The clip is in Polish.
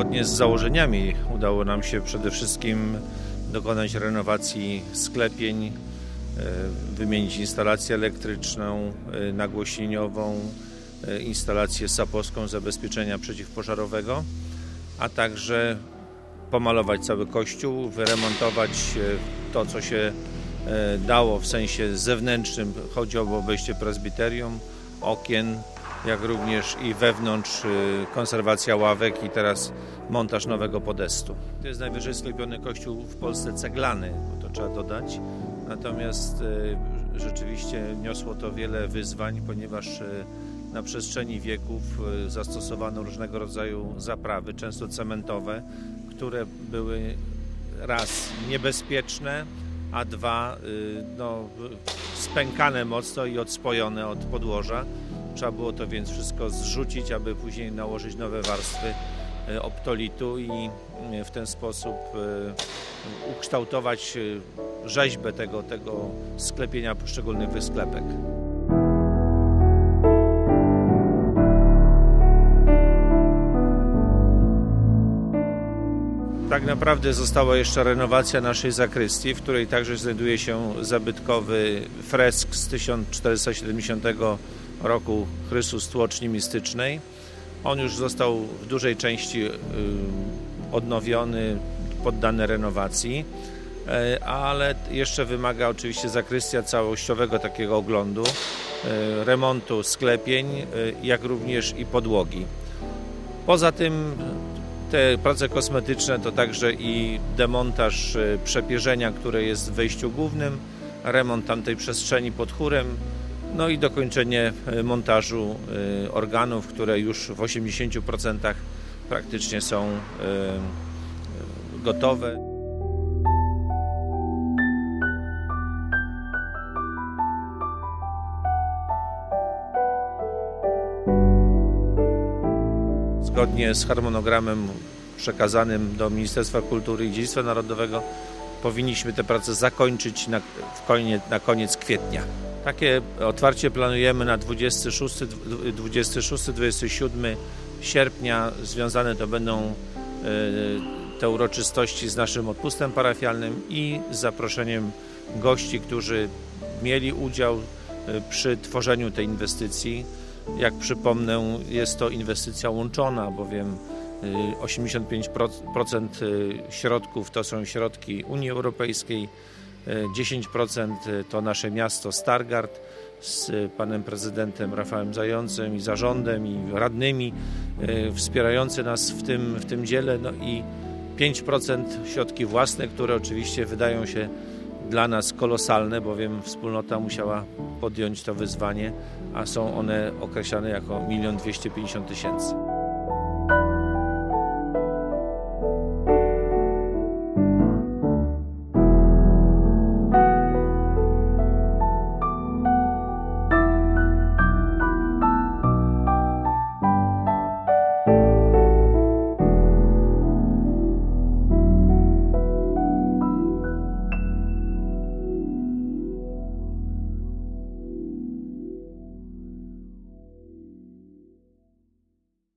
Zgodnie z założeniami udało nam się przede wszystkim dokonać renowacji sklepień, e, wymienić instalację elektryczną, e, nagłośnieniową, e, instalację sapowską zabezpieczenia przeciwpożarowego, a także pomalować cały kościół, wyremontować to, co się dało w sensie zewnętrznym. Chodzi o obejście prezbiterium, okien, jak również i wewnątrz y, konserwacja ławek i teraz montaż nowego podestu. To jest najwyżej sklepiony kościół w Polsce ceglany, bo to trzeba dodać. Natomiast y, rzeczywiście niosło to wiele wyzwań, ponieważ y, na przestrzeni wieków zastosowano różnego rodzaju zaprawy, często cementowe, które były raz niebezpieczne, a dwa no, spękane mocno i odspojone od podłoża. Trzeba było to więc wszystko zrzucić, aby później nałożyć nowe warstwy e, optolitu i e, w ten sposób e, ukształtować rzeźbę tego, tego sklepienia poszczególnych wysklepek. Tak naprawdę została jeszcze renowacja naszej zakrystii, w której także znajduje się zabytkowy fresk z 1470 roku Chrystus Tłoczni Mistycznej. On już został w dużej części y, odnowiony, poddany renowacji, e, ale jeszcze wymaga oczywiście zakrystia całościowego takiego oglądu, e, remontu sklepień, jak również i podłogi. Poza tym te prace kosmetyczne to także i demontaż przepierzenia, które jest w wejściu głównym, remont tamtej przestrzeni pod chórem, no i dokończenie e, montażu e, organów, które już w 80% praktycznie są e, gotowe. Zgodnie z harmonogramem przekazanym do Ministerstwa Kultury i Dziedzictwa Narodowego powinniśmy te prace zakończyć na, koniec, na koniec kwietnia. Takie otwarcie planujemy na 26-27 sierpnia. Związane to będą e, te uroczystości z naszym odpustem parafialnym i z zaproszeniem gości, którzy mieli udział e, przy tworzeniu tej inwestycji. Jak przypomnę, jest to inwestycja łączona, bowiem 85% e, środków to są środki Unii Europejskiej, 10% to nasze miasto Stargard z panem prezydentem Rafałem Zającem i zarządem i radnymi wspierający nas w tym, w tym dziele no i 5% środki własne, które oczywiście wydają się dla nas kolosalne, bowiem wspólnota musiała podjąć to wyzwanie, a są one określane jako 1 250 tysięcy.